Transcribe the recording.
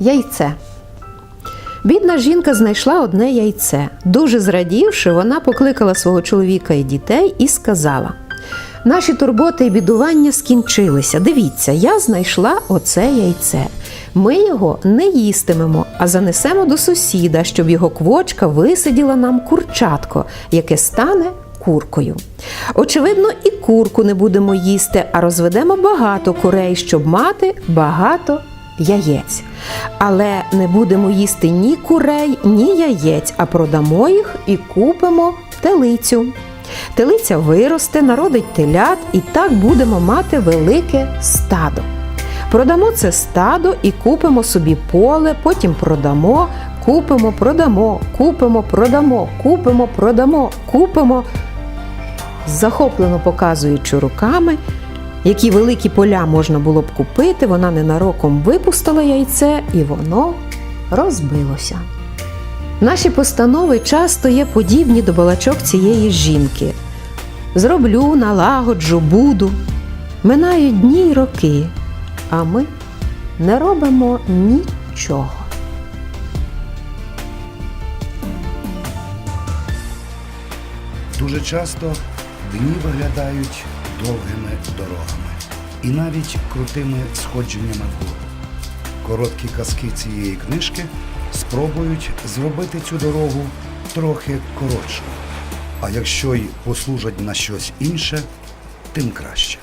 яйце. Бідна жінка знайшла одне яйце. Дуже зрадівши, вона покликала свого чоловіка і дітей і сказала: Наші турботи і бідування скінчилися. Дивіться, я знайшла оце яйце. Ми його не їстимемо, а занесемо до сусіда, щоб його квочка висиділа нам курчатко, яке стане куркою. Очевидно, і курку не будемо їсти, а розведемо багато курей, щоб мати багато яєць. Але не будемо їсти ні курей, ні яєць, а продамо їх і купимо телицю. Телиця виросте, народить телят, і так будемо мати велике стадо. Продамо це стадо і купимо собі поле, потім продамо, купимо, продамо, купимо, продамо, купимо, продамо, купимо. Захоплено показуючи руками, які великі поля можна було б купити, вона ненароком випустила яйце і воно розбилося. Наші постанови часто є подібні до балачок цієї жінки. Зроблю, налагоджу, буду. Минають дні й роки, а ми не робимо нічого. Дуже часто дні виглядають довгими дорогами і навіть крутими сходженнями вгору. Короткі казки цієї книжки спробують зробити цю дорогу трохи коротшою. А якщо й послужать на щось інше, тим краще.